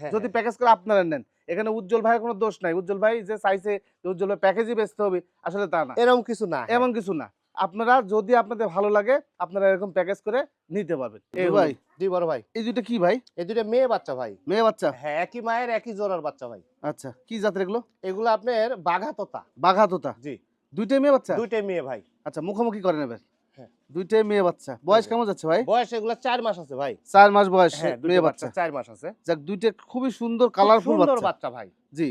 হ্যাঁ, যদি। প্যাকেজ করে আপনারা নেন। এখানে উজ্জ্বল ভাইয়ের কোনো দোষ নাই। উজ্জ্বল ভাই যে চাইছে উজ্জ্বল ভাই প্যাকেজই বেচতে হবে আসলে তা না। এরকম কিছু না হ্যাঁ। এমন কিছু না। আপনারা যদি আপনাদের ভালো লাগে আপনারা এরকম প্যাকেজ করে নিতে পারবেন। এই ভাই জি বড় ভাই। এই দুটো কি ভাই? এই দুটো মেয়ে বাচ্চা ভাই। মেয়ে বাচ্চা? হ্যাঁ একই মায়ের একই জোড়ার বাচ্চা ভাই। আচ্ছা কি জাতের এগুলো? এগুলো আপনার বাঘা তোতা। বাঘা তোতা? জি। দুইটাই মেয়ে বাচ্চা? দুইটাই মেয়ে ভাই। আচ্ছা মুখোমুখি করে নেবেন। দুইটাই মেয়ে বাচ্চা। বয়স কেমন যাচ্ছে ভাই? বয়স এগুলো চার মাস আছে ভাই। চার মাস বয়স হ্যাঁ মেয়ে বাচ্চা। চার মাস আছে। যাক দুইটা খুবই সুন্দর কালারফুল বাচ্চা। ভাই। জি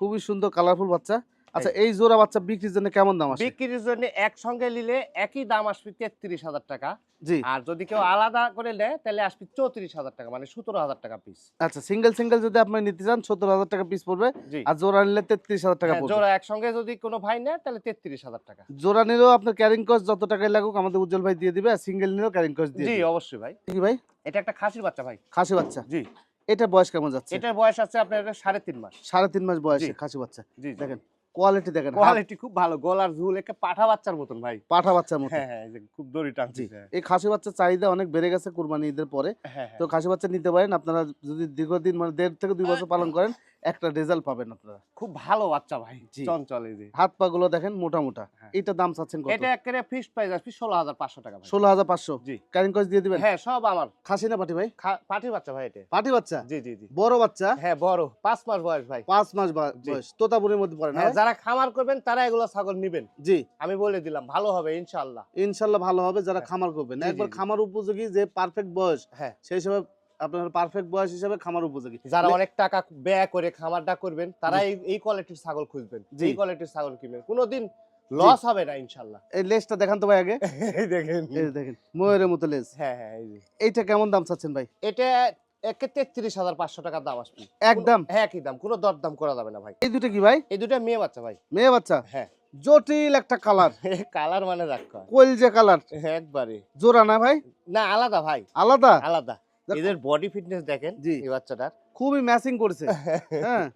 খুবই সুন্দর কালারফুল বাচ্চা। আচ্ছা এই জোড়া বাচ্চা বিক্রির জন্য কেমন দাম আসে? বিক্রির জন্য একসঙ্গে নিলে একই দাম আসবে তেত্রিশ হাজার টাকা। জি। আর যদি কেউ আলাদা করে নেয় তাহলে আসবে চৌত্রিশ হাজার টাকা মানে সতেরো হাজার টাকা পিস আচ্ছা সিঙ্গেল সিঙ্গেল যদি আপনি নিতে চান সত্তর হাজার টাকা পিস পড়বে। আর জোড়া নিলে তেত্রিশ হাজার টাকা হ্যাঁ, পড়বে। জোড়া একসঙ্গে যদি কোনো ভাই নেয় তাহলে তেত্রিশ হাজার টাকা। জোড়া নিলেও আপনার ক্যারিং কস্ট যত টাকাই লাগুক আমাদের উজ্জ্বল ভাই দিয়ে দিবে আর সিঙ্গেল নিলেও ক্যারিং কস্ট দিয়ে জি অবশ্যই ভাই। কি ভাই। এটা একটা খাসির বাচ্চা ভাই। খাসি বাচ্চা? জি। এটা বয়স কেমন যাচ্ছে? এটার বয়স আছে আপনার সাড়ে তিন মাস। সাড়ে তিন মাস বয়সে খাসি বাচ্চা। জি। দেখেন কোয়ালিটি দেখেন কোয়ালিটি খুব ভালো গলার ঝুল একটা পাঠা বাচ্চার মতন ভাই। পাঠা বাচ্চার মতন। হ্যাঁ হ্যাঁ খুব দড়ি টানছি এই খাসি বাচ্চার চাহিদা অনেক বেড়ে গেছে কুরবানি ঈদের পরে। হ্যাঁ হ্যাঁ। তো খাসি বাচ্চা নিতে পারেন আপনারা যদি দীর্ঘদিন মানে দেড় থেকে দুই বছর পালন করেন একটা রেজাল্ট পাবেন আপনারা। খুব ভালো বাচ্চা ভাই। চঞ্চল এই যে। হাত পা গুলো দেখেন মোটা মোটা। হ্যাঁ। এটা দাম চাচ্ছেন কত? এটা একেবারে ফিক্সড প্রাইস আসবে ষোলো হাজার পাঁচশো টাকা ভাই। ষোলো হাজার পাঁচশো? জি। ক্যারিং কস্ট দিয়ে দিবেন? হ্যাঁ সব আমার। খাসি না পাটি ভাই? পাঠির বাচ্চা ভাই এটা। পাটি বাচ্চা? জি জি জি। বড় বাচ্চা? হ্যাঁ বড়। পাঁচ মাস বয়স ভাই। পাঁচ মাস বয়স। তোতাপুরের মধ্যে পড়ে না হ্যাঁ যারা খামার করবেন তারা এগুলো ছাগল নিবেন। জি। আমি বলে দিলাম ভালো হবে ইনশাল্লাহ ইনশাল্লাহ ভালো হবে যারা হ্যাঁ। খামার করবেন। একবার খামার উপযোগী যে পারফেক্ট বয়স হ্যাঁ। সেই হিসাবে আপনার পারফেক্ট বয়স হিসেবে খামার উপযোগী। যারা লে- অনেক টাকা ব্যয় করে খামারটা করবেন তারা এই কোয়ালিটির ছাগল খুঁজবেন। এই কোয়ালিটির ছাগল কিনবেন। কোনোদিন লস হবে না ইনশাল্লাহ। এই লেজটা দেখান তো ভাই আগে। এই দেখেন। এই দেখেন ময়ূরের মতো লেজ। হ্যাঁ হ্যাঁ এই যে। এইটা কেমন দাম চাচ্ছেন ভাই? এটা একে তেত্রিশ হাজার পাঁচশো টাকার দাম আসবে। একদম? হ্যাঁ একই দাম। কোনো করা যাবে না ভাই। এই দুটো কি ভাই? এই দুটা মেয়ে বাচ্চা ভাই। মেয়ে বাচ্চা? হ্যাঁ। জটিল একটা কালার। কালার মানে রাখা কালার। একবারে। জোড়া না ভাই? না আলাদা ভাই। আলাদা? আলাদা। এদের বডি ফিটনেস দেখেন জি। এই বাচ্চাটার। খুবই ম্যাচিং করছে। হ্যাঁ।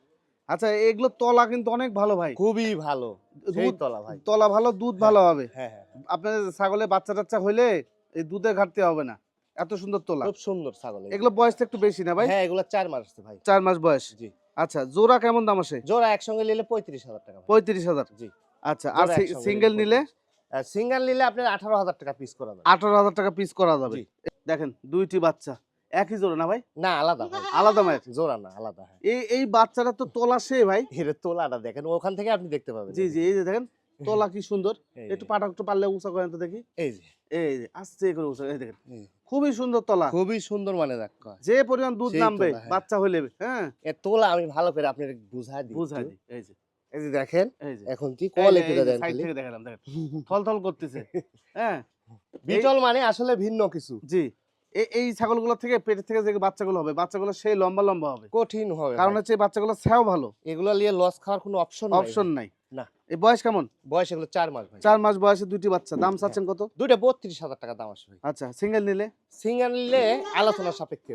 আচ্ছা এগুলো তলা কিন্তু অনেক ভালো ভাই। খুবই ভালো। দুধ তলা ভাই। তলা ভালো দুধ ভালো হবে। হ্যাঁ হ্যাঁ। আপনার ছাগলে বাচ্চা টাচ্চা হইলে এই দুধের ঘাটতি হবে না। এত সুন্দর তোলা। খুব সুন্দর ছাগল এগুলো। এগুলো বয়স তো একটু বেশি না ভাই? হ্যাঁ এগুলো চার মাস আছে ভাই। চার মাস বয়স। জি। আচ্ছা জোড়া কেমন দাম আসে? জোড়া একসঙ্গে নিলে পঁয়ত্রিশ হাজার টাকা। পঁয়ত্রিশ হাজার। জি। আচ্ছা আর সিঙ্গেল নিলে সিঙ্গেল নিলে? আপনার আঠারো হাজার টাকা পিস করা যাবে। আঠারো হাজার টাকা পিস করা যাবে। দেখেন দুইটি বাচ্চা। একই জোড়া না ভাই? না আলাদা ভাই। আলাদা মায়ের। জোড়া না আলাদা হ্যাঁ। এই এই বাচ্চাটা তো তোলা সে ভাই। এর তোলাটা দেখেন ওখান থেকে আপনি দেখতে পাবেন। জি জি এই যে দেখেন তোলা কি সুন্দর। একটু পাটা একটু পারলে উঁচা করেন তো দেখি। এই যে। এই যে আস্তে করে উঁচা এই দেখেন। খুবই সুন্দর তোলা। খুবই সুন্দর মানে রাখা যে পরিমাণ দুধ নামবে হ্যাঁ। বাচ্চা হইলে হ্যাঁ। এ তোলা আমি ভালো করে আপনার বুঝাই দিই বুঝাই দিই এই যে। এই যে দেখেন এই এখন কি এই কোয়ালিটিটা দেন side থেকে দেখালাম দেখেন। থল থল করতেছে হ্যাঁ। বিটল মানে আসলে ভিন্ন কিছু। জি। এই ছাগলগুলো থেকে পেটের থেকে যে বাচ্চাগুলো হবে বাচ্চাগুলো সেই লম্বা লম্বা হবে। কঠিন হবে কারণ হচ্ছে বাচ্চাগুলো ছাও ভালো। এগুলো নিয়ে লস খাওয়ার কোনো অপশন অপশন নাই। না। এই বয়স কেমন? বয়স এগুলো চার মাস ভাই। চার মাস বয়সে দুটি বাচ্চা দাম চাচ্ছেন কত? দুইটা বত্রিশ হাজার টাকা দাম আসবে আচ্ছা সিঙ্গেল নিলে? সিঙ্গেল নিলে আলোচনা সাপেক্ষে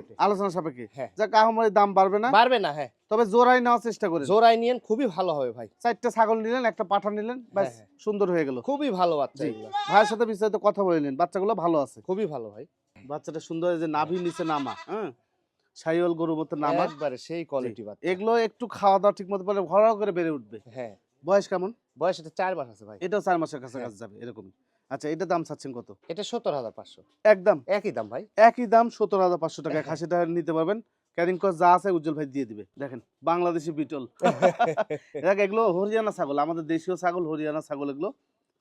সাপেক্ষে? হ্যাঁ। দাম বাড়বে না। বাড়বে না হ্যাঁ। তবে জোড়াই নেওয়ার চেষ্টা করেন। জোড়াই নিয়েন খুবই ভালো হবে ভাই। চারটা ছাগল নিলেন একটা পাঠা নিলেন ব্যাস হ্যাঁ। সুন্দর হয়ে গেল। খুবই ভালো বাচ্চা ভাইয়ের সাথে বিস্তারিত কথা বলে নিন। বাচ্চাগুলো ভালো আছে। খুবই ভালো ভাই। বাচ্চাটা সুন্দর যে নাভি নিচে নামা হ্যাঁ? সাইওয়াল গরুর মতো নামা। একবারে সেই কোয়ালিটি বাচ্চা। এগুলো একটু খাওয়া দাওয়া ঠিক মতো পেলে ঘর করে বেড়ে উঠবে। হ্যাঁ। বয়স কেমন? বয়স এটা চার মাস আছে ভাই। এটাও চার মাসের কাছাকাছি হ্যাঁ। যাবে এরকমই। আচ্ছা এটা দাম চাচ্ছেন কত? এটা সত্তর হাজার পাঁচশো। একদম একই দাম ভাই। একই দাম সত্তর হাজার পাঁচশো টাকা। হ্যাঁ। খাসিটা নিতে পারবেন। ক্যারিং কস্ট যা আছে উজ্জ্বল ভাই দিয়ে দিবে। দেখেন বাংলাদেশি বিটল। দেখ এগুলো হরিয়ানা ছাগল। আমাদের দেশীয় ছাগল হরিয়ানা ছাগল এগুলো।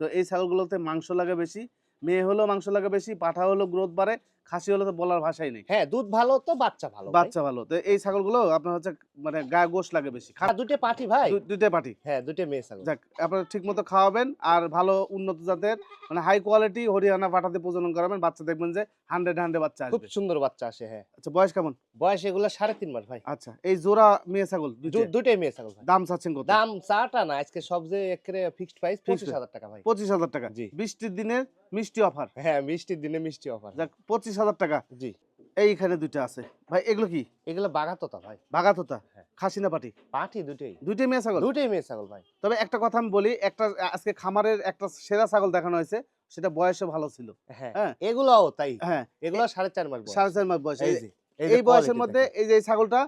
তো এই ছাগলগুলোতে মাংস লাগে বেশি মেয়ে হলেও মাংস লাগে বেশি পাঠা হলেও গ্রোথ বাড়ে। খাসি হলে তো বলার ভাষাই নেই। হ্যাঁ দুধ ভালো তো বাচ্চা ভালো বাচ্চা ভালো। তো এই ছাগলগুলো আপনার হচ্ছে মানে গায়ে গোশ লাগে বেশি। আর দুটো পাটি ভাই। দু- দুইটাই পাটি হ্যাঁ দুটো মেয়ে ছাগল। যাক আপনারা ঠিক মতো খাওয়াবেন আর ভালো উন্নত জাতের মানে হাই কোয়ালিটি হরিয়ানা পাঠাতে প্রজনন করাবেন। বাচ্চা দেখবেন যে হান্ড্রেড হান্ড্রেড বাচ্চা খুব সুন্দর বাচ্চা আসে হ্যাঁ। আচ্ছা বয়স কেমন? বয়স এগুলো সাড়ে তিন মাস ভাই। আচ্ছা এই জোড়া মেয়ে ছাগল। দুটোই মেয়ে ছাগল দাম চাচ্ছেন কত? দাম চাটা না আজকে সব যে একেবারে ফিক্সড প্রাইস পঁচিশ হাজার টাকা ভাই। পঁচিশ হাজার টাকা। জি। বৃষ্টির দিনে মিষ্টি অফার হ্যাঁ মিষ্টির দিনে মিষ্টি অফার যাক পঁচিশ হাজার টাকা। জি। এইখানে দুইটা আছে। ভাই এগুলো কি? এগুলো বাগাততা ভাই। বাগাত হতা হ্যাঁ। খাসি না পাটি? পাটি দুটোই। দুইটাই মেয়ে ছাগল? দুটোই মেয়ে ছাগল ভাই। তবে একটা কথা আমি বলি একটা আজকে খামারের একটা সেরা ছাগল দেখানো হয়েছে সেটা বয়সে ভালো ছিল। হ্যাঁ হ্যাঁ। এগুলোও তাই? হ্যাঁ। এগুলো সাড়ে চার মাস বয়স। সাড়ে চার মাস বয়স। এই বয়সের মধ্যে এই যে ছাগলটা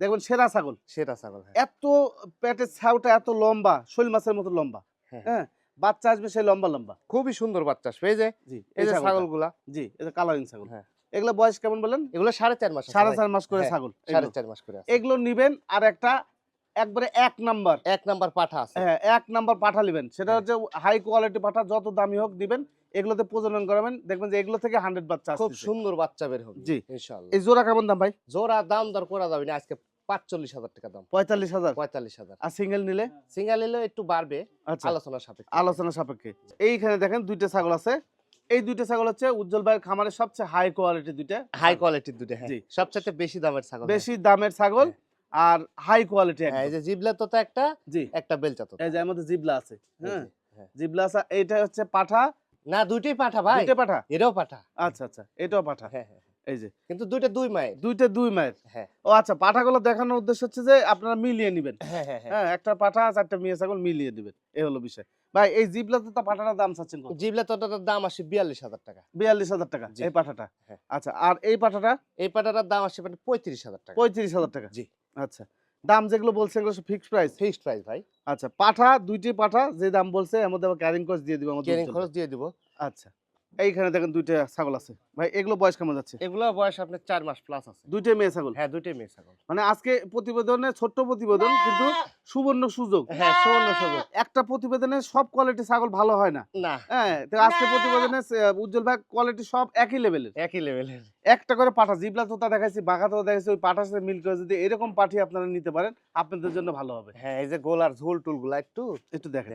দেখবেন সেরা ছাগল। সেটা ছাগল এত পেটের ছাউটা এত লম্বা শৈল মাছের মতো লম্বা। হ্যাঁ। বাচ্চা আসবে সেই লম্বা লম্বা। খুবই সুন্দর বাচ্চা আসবে। এই যে জি এই যে। ছাগলগুলা। জি এটা কালারিং ছাগল। হ্যাঁ। এগুলো বয়স কেমন বলেন? এগুলো সাড়ে চার মাস সাড়ে চার মাস করে হ্যাঁ, ছাগল। সাড়ে চার মাস করে এগুলো নিবেন আর একটা একবারে এক নাম্বার। এক নাম্বার পাঠা আছে। হ্যাঁ এক নাম্বার পাঠা নেবেন। সেটা হ্যাঁ। হচ্ছে হাই কোয়ালিটি পাঠা যত দামি হোক দিবেন এগুলোতে প্রজনন করাবেন। দেখবেন যে এগুলো থেকে হান্ড্রেড বাচ্চা খুব সুন্দর বাচ্চা বের হবে। জি। ইনশাআল্লাহ। এই জোড়া কেমন দাম ভাই? জোড়া দাম দর করা যাবে না আজকে। পাঁচচল্লিশ হাজার টাকা দাম। পঁয়তাল্লিশ হাজার? পঁয়তাল্লিশ হাজার। আর সিঙ্গেল নিলে? সিঙ্গেল নিলে একটু বাড়বে আলোচনা সাপেক্ষে। আলোচনা সাপেক্ষে। এইখানে দেখেন দুইটা ছাগল আছে। এই দুইটা ছাগল হচ্ছে উজ্জ্বল ভাইয়ের খামারের সবচেয়ে হাই কোয়ালিটি দুইটা। হাই কোয়ালিটির দুটো হ্যাঁ। সবচেয়ে বেশি দামের ছাগল বেশি দামের ছাগল আর হাই কোয়ালিটি হ্যাঁ এই যে জিবলা তো একটা জি। একটা বেলচা তো এই যে এর মধ্যে জিবলা আছে হ্যাঁ। হ্যাঁ। জিবলা আছে এইটা হচ্ছে পাঠা। না দুইটাই পাঠা ভাই। দুইটা পাঠা? এটাও পাঠা। আচ্ছা আচ্ছা এটাও পাঠা। হ্যাঁ হ্যাঁ। এই যে। কিন্তু দুইটা দুই মায়ের দুইটা দুই মায়ের হ্যাঁ। ও আচ্ছা পাঠাগুলো দেখানোর উদ্দেশ্য হচ্ছে যে আপনারা মিলিয়ে নেবেন। হ্যাঁ হ্যাঁ হ্যাঁ। হ্যাঁ একটা পাঠা চারটা মেয়ে ছাগল মিলিয়ে দিবেন। এই হলো বিষয়। ভাই এই জিবলা পাঠাটার দাম চাচ্ছেন কত? জিবলা দাম আসে বিয়াল্লিশ হাজার টাকা। বিয়াল্লিশ হাজার টাকা এই পাঠাটা? হ্যাঁ। আচ্ছা আর এই পাঠাটা? এই পাটাটার দাম আসে মানে পঁয়ত্রিশ হাজার টাকা। পঁয়ত্রিশ হাজার টাকা? জি। আচ্ছা দাম যেগুলো বলছে এগুলো ফিক্সড প্রাইস ফিক্সড প্রাইস ভাই। আচ্ছা পাঠা দুইটি পাঠা যে দাম বলছে এর মধ্যে ক্যারিং কস্ট দিয়ে দিব আমাদের উজ্জ্বল খরচ দিয়ে দিব। আচ্ছা। এইখানে দেখেন দুইটা ছাগল আছে। ভাই এগুলো বয়স কেমন যাচ্ছে? এগুলো বয়স আপনার চার মাস প্লাস আছে। দুইটাই মেয়ে ছাগল? হ্যাঁ দুইটাই মেয়ে ছাগল। মানে আজকে প্রতিবেদনে ছোট্ট প্রতিবেদন কিন্তু সুবর্ণ সুযোগ। হ্যাঁ সুবর্ণ সুযোগ। একটা প্রতিবেদনে সব কোয়ালিটি ছাগল ভালো হয় না। না। হ্যাঁ তো আজকে প্রতিবেদনে উজ্জ্বল ভাই কোয়ালিটি সব একই লেভেলের একই লেভেলের একটা করে পাঠা জিবলা তোতা দেখাইছি বাঘা তোতা দেখাইছি ওই পাঠার সাথে মিল করে যদি এরকম পাঠি আপনারা নিতে পারেন আপনাদের জন্য ভালো হবে। হ্যাঁ এই যে গোলার ঝোল টুলগুলা একটু একটু দেখেন।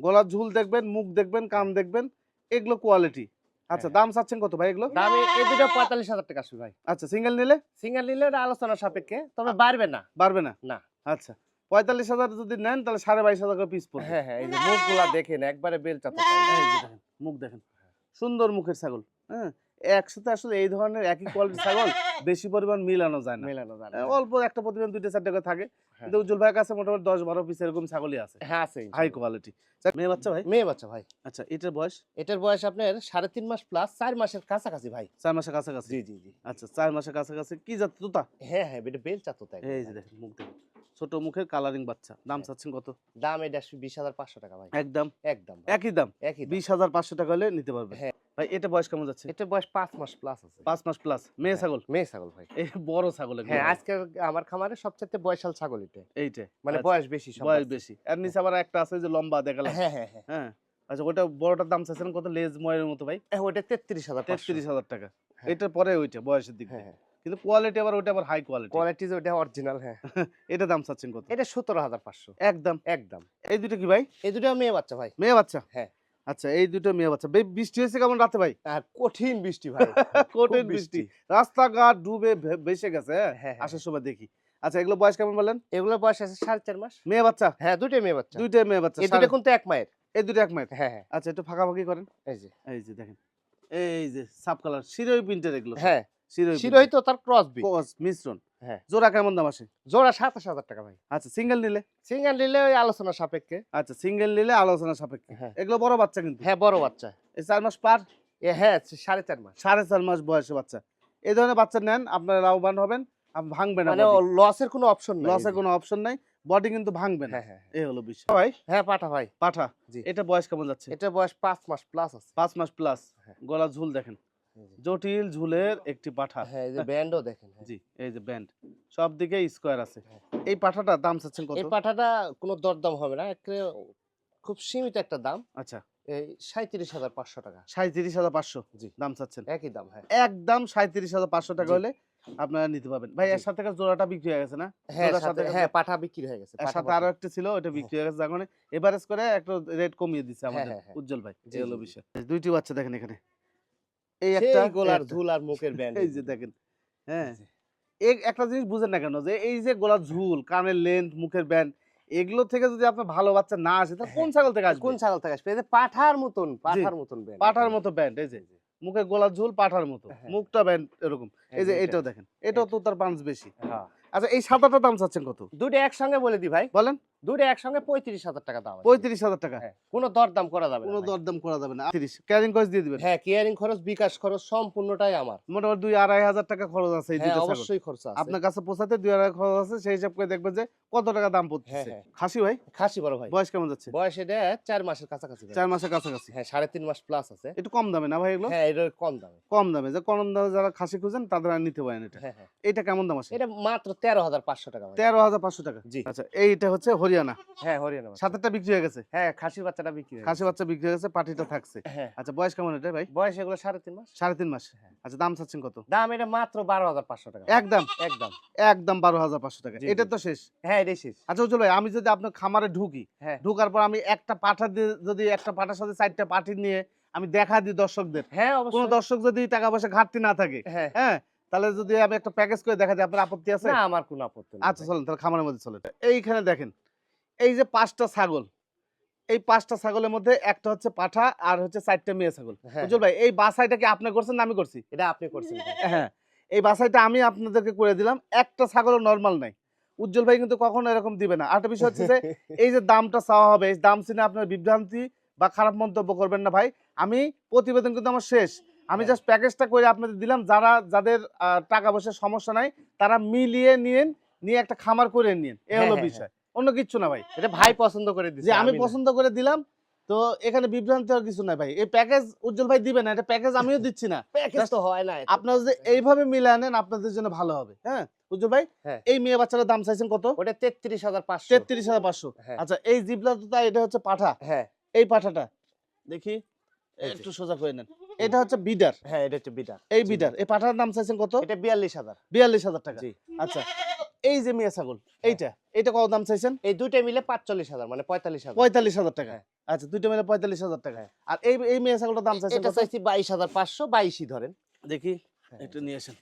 গলার ঝুল দেখবেন মুখ দেখবেন কান দেখবেন এগুলো কোয়ালিটি আচ্ছা হ্যাঁ। দাম চাচ্ছেন কত ভাই এগুলো? দাম এই- দুটো পঁয়তাল্লিশ হাজার টাকা আসবে ভাই। আচ্ছা সিঙ্গেল নিলে? সিঙ্গেল নিলে ওটা আলোচনার সাপেক্ষে তবে বাড়বে না। বাড়বে না? না। আচ্ছা পঁয়তাল্লিশ হাজার যদি নেন তাহলে সাড়ে বাইশ হাজার করে পিস পড়বে। হ্যাঁ হ্যাঁ এই যে মুখগুলা দেখেন একবারে বেল দেখেন, মুখ দেখেন। সুন্দর মুখের ছাগল হ্যাঁ? একসাথে আসলে এই ধরনের একই কোয়ালিটির ছাগল বেশি পরিমাণ মিলানো যায় না। মেলানো যায় না। অল্প একটা প্রতিবেদন দুইটা চারটে করে থাকে। হ্যাঁ। কিন্তু উজ্জ্বল ভাইয়ের কাছে মোটামুটি দশ বারো পিস এরকম ছাগলই আছে। হ্যাঁ আছে হাই কোয়ালিটি মেয়ে বাচ্চা ভাই? মেয়ে বাচ্চা ভাই। আচ্ছা এটার বয়স? এটার বয়স আপনার সাড়ে তিন মাস প্লাস চার মাসের কাছাকাছি ভাই। চার মাসের কাছাকাছি? জি জি জি। আচ্ছা চার মাসের কাছাকাছি। কি জাত তোতা? হ্যাঁ হ্যাঁ এটা বেলচা তো তাই এই যে দেখেন মুখ দেখেন। ছোট মুখের কালারিং বাচ্চা। দাম হ্যাঁ। চাচ্ছেন কত? দাম এটা বিশ হাজার পাঁচশো টাকা ভাই। একদম? একদম একই দাম? একই বিশ হাজার পাঁচশো টাকা হলে নিতে পারবে হ্যাঁ। ভাই এটা বয়স কেমন যাচ্ছে? এটার বয়স পাঁচ মাস প্লাস আছে। পাঁচ মাস প্লাস মেয়ে হ্যাঁ, ছাগল? মেয়ে ছাগল ভাই। এই বড় ছাগল হ্যাঁ আজকে আমার খামারে সবচেয়ে বয়সাল ছাগল এটা। এইটা। মানে আচ্ছা, বয়স বেশি সব বয়স। বেশি। আর নিচে আবার একটা আছে যে লম্বা দেখালাম হ্যাঁ হ্যাঁ হ্যাঁ। হ্যাঁ। আচ্ছা ওটা বড়টার দাম চাচ্ছেন কত? লেজ ময়ের মতো ভাই? হ্যাঁ, ওটা তেত্রিশ হাজার তেত্রিশ হাজার টাকা। হ্যাঁ। এটার পরে ওইটা বয়সের দিক হ্যাঁ। হ্যাঁ। কিন্তু কোয়ালিটি আবার ওটা আবার হাই কোয়ালিটি কোয়ালিটি যে ওটা অরিজিনাল হ্যাঁ। এটা দাম চাচ্ছেন কত? এটা সতেরো হাজার পাঁচশো। একদম। একদম। এই দুটো কি ভাই? এই দুটো মেয়ে বাচ্চা ভাই। মেয়ে বাচ্চা? হ্যাঁ। আচ্ছা এই দুটো মেয়ে বাচ্চা। বৃষ্টি হয়েছে কেমন রাতে ভাই? কঠিন বৃষ্টি ভাই কঠিন বৃষ্টি। রাস্তাঘাট ডুবে ভেসে গেছে হ্যাঁ? হ্যাঁ হ্যাঁ। আসার সময় দেখি। আচ্ছা এগুলো বয়স কেমন বললেন এগুলো বয়স আছে সাড়ে চার মাস। মেয়ে বাচ্চা? হ্যাঁ দুটোই মেয়ে বাচ্চা। দুইটাই মেয়ে বাচ্চা এই দুটো কিন্তু এক মায়ের। এই দুটো এক মাইল হ্যাঁ হ্যাঁ। আচ্ছা একটু ফাঁকাফাঁকি করেন। এই যে। এই যে দেখেন। এই যে সাব কালার শিরোই প্রিন্টের এগুলো। হ্যাঁ শিরোই শিরোই তো তার ক্রস বি ক্রস মিশ্রণ। হ্যাঁ। জোড়া কেমন দাম আসে? জোড়া সাতাশ হাজার টাকা ভাই। আচ্ছা সিঙ্গেল নিলে? সিঙ্গেল নিলে ওই আলোচনা সাপেক্ষে। আচ্ছা সিঙ্গেল নিলে আলোচনা সাপেক্ষে। হ্যাঁ। এগুলো বড় বাচ্চা কিন্তু? হ্যাঁ বড় বাচ্চা। এই চার মাস পার? এ হ্যাঁ সাড়ে চার মাস। সাড়ে চার মাস বয়সে বাচ্চা। এই ধরনের বাচ্চা নেন আপনারা লাভবান হবেন ভাঙবে না মানে লসের কোনো অপশন নাই। লসের কোনো অপশন নাই বডি কিন্তু ভাঙবে না। হ্যাঁ। এই হলো বিষয়। ভাই? হ্যাঁ পাঠা ভাই। পাঠা? এটা বয়স কেমন যাচ্ছে? এটা বয়স পাঁচ মাস প্লাস আছে। পাঁচ মাস প্লাস। গলা ঝুল দেখেন। জটিল ঝুলের একটি পাঠা। হ্যাঁ এই যে ব্যান্ডও দেখেন হ্যাঁ। জি এই যে ব্যান্ড সব দিকে স্কোয়ার আছে। হ্যাঁ। এই পাঠাটার দাম চাচ্ছেন কত? এই পাঠাটা কোনো দরদাম হবে না একেবারে খুব সীমিত একটা দাম। আচ্ছা। এই সাঁত্রিশ হাজার পাঁচশো টাকা। সাঁত্রিশ হাজার পাঁচশো? জি। দাম চাচ্ছেন? একই দাম হ্যাঁ। একদম সাঁত্রিশ হাজার পাঁচশো টাকা হলে আপনারা নিতে পারবেন। ভাই এর। সাথে জোড়াটা বিক্রি হয়ে গেছে না? হ্যাঁ সাথে হ্যাঁ পাঠা বিক্রি হয়ে গেছে এর সাথে আরও একটা ছিল ওটা বিক্রি হয়ে গেছে যার এভারেজ করে একটা রেট কমিয়ে দিচ্ছে আমাদের। উজ্জ্বল ভাই এই হলো। বিষয়। দুইটি বাচ্চা দেখেন এখানে। এই একটা গোলার। আর মুখের ব্যান্ড। এই যে দেখেন হ্যাঁ। একটা জিনিস বুঝেন না কেন যে এই যে গলার ঝুল কানের লেন্থ মুখের ব্যান্ড এগুলো থেকে যদি আপনার ভালো বাচ্চা না আসে তাহলে কোন হ্যাঁ। ছাগল থেকে আসবে? কোন ছাগল থেকে আসবে? পাঠার মতন পাঠার মতন ব্যান্ড পাঠার মতো ব্যান্ড এই যে। মুখে গলার ঝুল পাঠার মতো। হ্যাঁ। মুখটা ব্যান্ড এরকম। এই যে এটাও দেখেন এটাও তো তার পাঁচ বেশি। হ্যাঁ। আচ্ছা এই সাদাটার দাম চাচ্ছেন কত? দুটো একসঙ্গে বলে দি ভাই। বলেন। দুইটা একসঙ্গে পঁয়ত্রিশ হাজার টাকা দাম আছে। পঁয়ত্রিশ হাজার টাকা? কোনো দরদাম করা যাবে কোনো দরদাম করা যাবে না। তিরিশ ক্যারিং কস্ট দিয়ে দিবেন? হ্যাঁ কেয়ারিং খরচ বিকাশ খরচ সম্পূর্ণটাই আমার। মোটামুটি দুই আড়াই হাজার টাকা খরচ আছে এই অবশ্যই খরচ আছে। আপনার কাছে পৌঁছাতে দুই আড়াই খরচ আছে সেই হিসাব করে দেখবেন যে কত টাকা দাম। খাসি ভাই? খাসি বড় ভাই। বয়স কেমন যাচ্ছে? বয়স এটা চার মাসের কাছাকাছি চার মাসের কাছাকাছি। হ্যাঁ সাড়ে তিন মাস প্লাস আছে। একটু কম দামে না ভাই এগুলো? হ্যাঁ এটা কম দামে। কম দামে। যে কম দামে যারা খাসি খুঁজেন তাদের আর নিতে পারেন এটা। হ্যাঁ এটা কেমন দাম আছে? এটা মাত্র তেরো হাজার পাঁচশো টাকা তেরো হাজার পাঁচশো টাকা। জি। আচ্ছা এইটা হচ্ছে হরিয়ানা? হ্যাঁ হরিয়ানা বাচ্চা। সাতেরটা বিক্রি হয়ে গেছে? হ্যাঁ খাসির বাচ্চাটা বিক্রি খাসি বাচ্চা বিক্রি হয়ে গেছে পাটিটা থাকছে। হ্যাঁ। আচ্ছা বয়স কেমন এটা ভাই? বয়স এগুলো সাড়ে তিন মাস। সাড়ে তিন মাস। হ্যাঁ। আচ্ছা দাম চাচ্ছেন কত? দাম এটা মাত্র বারো হাজার পাঁচশো টাকা। একদম। একদম। একদম বারো হাজার পাঁচশো টাকা। এটা তো শেষ? হ্যাঁ এটাই শেষ। আচ্ছা উজ্জ্বল আমি যদি আপনার খামারে ঢুকি হ্যাঁ। ঢুকার পর আমি একটা পাঠা দিয়ে যদি একটা পাঠার সাথে চারটা পাঠি নিয়ে আমি দেখা দিই দর্শকদের। হ্যাঁ কোন দর্শক যদি টাকা পয়সা ঘাটতি না থাকে হ্যাঁ। হ্যাঁ তাহলে যদি আমি একটা প্যাকেজ করে দেখা দিই আপনার আপত্তি আছে? না আমার কোনো আপত্তি আচ্ছা চলেন তাহলে খামারের মধ্যে চলেন। এইখানে দেখেন এই যে পাঁচটা ছাগল এই পাঁচটা ছাগলের মধ্যে একটা হচ্ছে পাঠা আর হচ্ছে চারটা মেয়ে ছাগল। হ্যাঁ, উজ্জ্বল ভাই এই বাসাইটা কি আপনি করছেন না আমি করছি? এটা আপনি করছেন হ্যাঁ এই বাসাইটা আমি আপনাদেরকে করে দিলাম। একটা ছাগলও নর্মাল নাই। উজ্জ্বল ভাই কিন্তু কখনো এরকম দিবে না। আরেকটা বিষয় হচ্ছে যে এই যে দামটা চাওয়া হবে এই দাম শুনে আপনার বিভ্রান্তি বা খারাপ মন্তব্য করবেন না ভাই। আমি প্রতিবেদন কিন্তু আমার শেষ। আমি হ্যাঁ। জাস্ট প্যাকেজটা করে আপনাদের দিলাম। যারা যাদের টাকা পয়সার সমস্যা নাই তারা মিলিয়ে নিয়েন নিয়ে একটা খামার করে নিন এ হ্যাঁ, হলো হ্যাঁ, বিষয়। অন্য কিচ্ছু না ভাই। এটা ভাই পছন্দ করে দিছে আমি পছন্দ করে দিলাম তো এখানে বিভ্রান্তি আর কিছু নাই ভাই। এই প্যাকেজ উজ্জ্বল ভাই দিবে না এটা প্যাকেজ আমিও দিচ্ছি না। প্যাকেজ তো হয় না আপনারা যদি এইভাবে মিলে আনেন আপনাদের জন্য ভালো হবে হ্যাঁ? উজ্জ্বল ভাই হ্যাঁ। এই মেয়ে বাচ্চাটার দাম চাইছেন কত? ওটা তেত্রিশ হাজার পাঁচশো। তেত্রিশ হাজার পাঁচশো। হ্যাঁ। আচ্ছা এই জিবলা তো এটা হচ্ছে পাঠা। হ্যাঁ। এই পাঠাটা দেখি একটু সোজা করে নেন। এটা হচ্ছে বিডার। হ্যাঁ এটা হচ্ছে বিটা এই বিডার এই পাঠার দাম চাইছেন কত? এটা বিয়াল্লিশ হাজার। বিয়াল্লিশ হাজার টাকা। জি। আচ্ছা এই যে মিয়া ছাগল এইটা এটা কত দাম চাইছেন? এই দুইটা মিলে পাঁচচল্লিশ হাজার মানে পঁয়তাল্লিশ হাজার। পঁয়তাল্লিশ হাজার টাকা। হ্যাঁ। আচ্ছা দুইটা মিলে পঁয়তাল্লিশ হাজার টাকা। হ্যাঁ। আর এই এই মেয়ে ছাগলটার দাম চাইছেন এটা চাইছি বাইশ হাজার পাঁচশো বাইশই ধরেন। দেখি হ্যাঁ, একটু নিয়ে আসেন।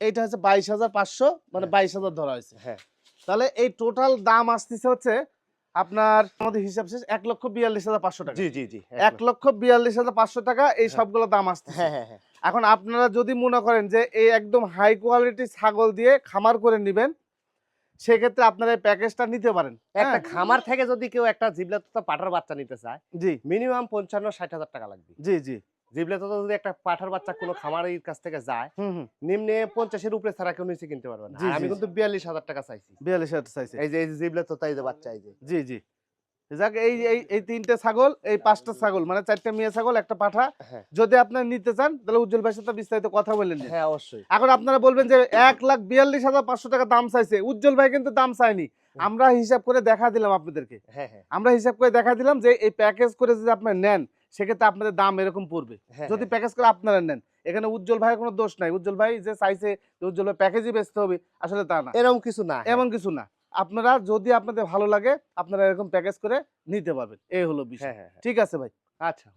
এইটা হচ্ছে বাইশ হাজার পাঁচশো মানে হ্যাঁ। বাইশ হাজার ধরা হয়েছে। হ্যাঁ। তাহলে এই টোটাল দাম আসতেছে হচ্ছে আপনার আমাদের হিসাব শেষ এক লক্ষ বিয়াল্লিশ হাজার পাঁচশো টাকা। জি জি জি এক লক্ষ বিয়াল্লিশ হাজার পাঁচশো টাকা এই হ্যাঁ। সবগুলো দাম আসছে হ্যাঁ হ্যাঁ হ্যাঁ। এখন আপনারা যদি মনে করেন যে এই একদম হাই কোয়ালিটি ছাগল দিয়ে খামার করে নেবেন সেক্ষেত্রে আপনারা এই প্যাকেজটা নিতে পারেন। একটা হ্যাঁ? খামার থেকে যদি কেউ একটা জিবলা তো পাঠার বাচ্চা নিতে চায় জি। মিনিমাম পঞ্চান্ন ষাট হাজার টাকা লাগবে। জি জি। জিবলা তো যদি একটা পাঠার বাচ্চা কোনো খামারের কাছ থেকে যায় হুম হুম। নিম্নে পঞ্চাশের উপরে ছাড়া কেউ নিচে কিনতে পারবে না। আমি কিন্তু বিয়াল্লিশ হাজার টাকা চাইছি। বিয়াল্লিশ হাজার চাইছে। এই যে এই যে জিবলা তো তাই যে বাচ্চা এই যে। জি জি। যাক এই এই এই তিনটে ছাগল এই পাঁচটা ছাগল মানে চারটে মেয়ে ছাগল একটা পাঠা। হ্যাঁ। যদি আপনারা নিতে চান তাহলে উজ্জ্বল ভাইয়ের সাথে বিস্তারিত কথা বললেন হ্যাঁ অবশ্যই। এখন আপনারা বলবেন যে এক লাখ বিয়াল্লিশ হাজার পাঁচশো টাকা দাম চাইছে। উজ্জ্বল ভাই কিন্তু দাম চাইনি আমরা হিসাব করে দেখা দিলাম আপনাদেরকে। হ্যাঁ হ্যাঁ। আমরা হিসাব করে দেখা দিলাম যে এই প্যাকেজ করে যদি আপনারা নেন সেক্ষেত্রে আপনাদের দাম এরকম পড়বে। হ্যাঁ, যদি হ্যাঁ। প্যাকেজ করে আপনারা নেন এখানে উজ্জ্বল ভাইয়ের কোনো দোষ নাই। উজ্জ্বল ভাই যে চাইছে উজ্জ্বল ভাই প্যাকেজই বেচতে হবে আসলে তা না। এরকম কিছু না হ্যাঁ। এমন কিছু না। আপনারা যদি আপনাদের ভালো লাগে আপনারা এরকম প্যাকেজ করে নিতে পারবেন। এই হলো বিষয়। হ্যাঁ হ্যাঁ হ্যাঁ। ঠিক আছে ভাই? আচ্ছা